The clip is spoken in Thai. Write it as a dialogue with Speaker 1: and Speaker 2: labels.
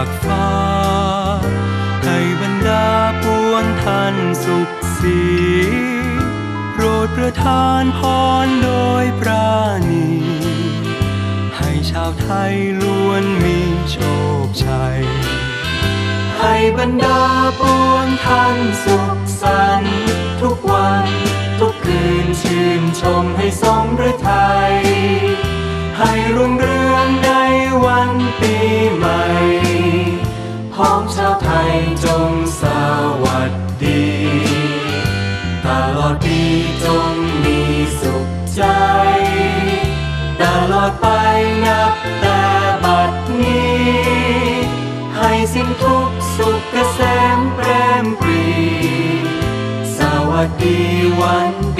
Speaker 1: ากฟ้า ให้บรรดาปวงท่านสุขสีโปรดประทานพรโดยปราณี ให้ชาวไทยล้วนมีโชคชัย ให้บรรดาปวงท่านสุขสันต์ทุกวันทุกคืนชื่นชมให้สมฤทัยให้รุ่งเรือง ชาวไทยจงสวัสดี ตลอดปีจงมีสุขใจ ตลอดไปนับแต่บัดนี้ ให้สิ้นทุกสุขเกษมแปรมปรี สวัสดีวัน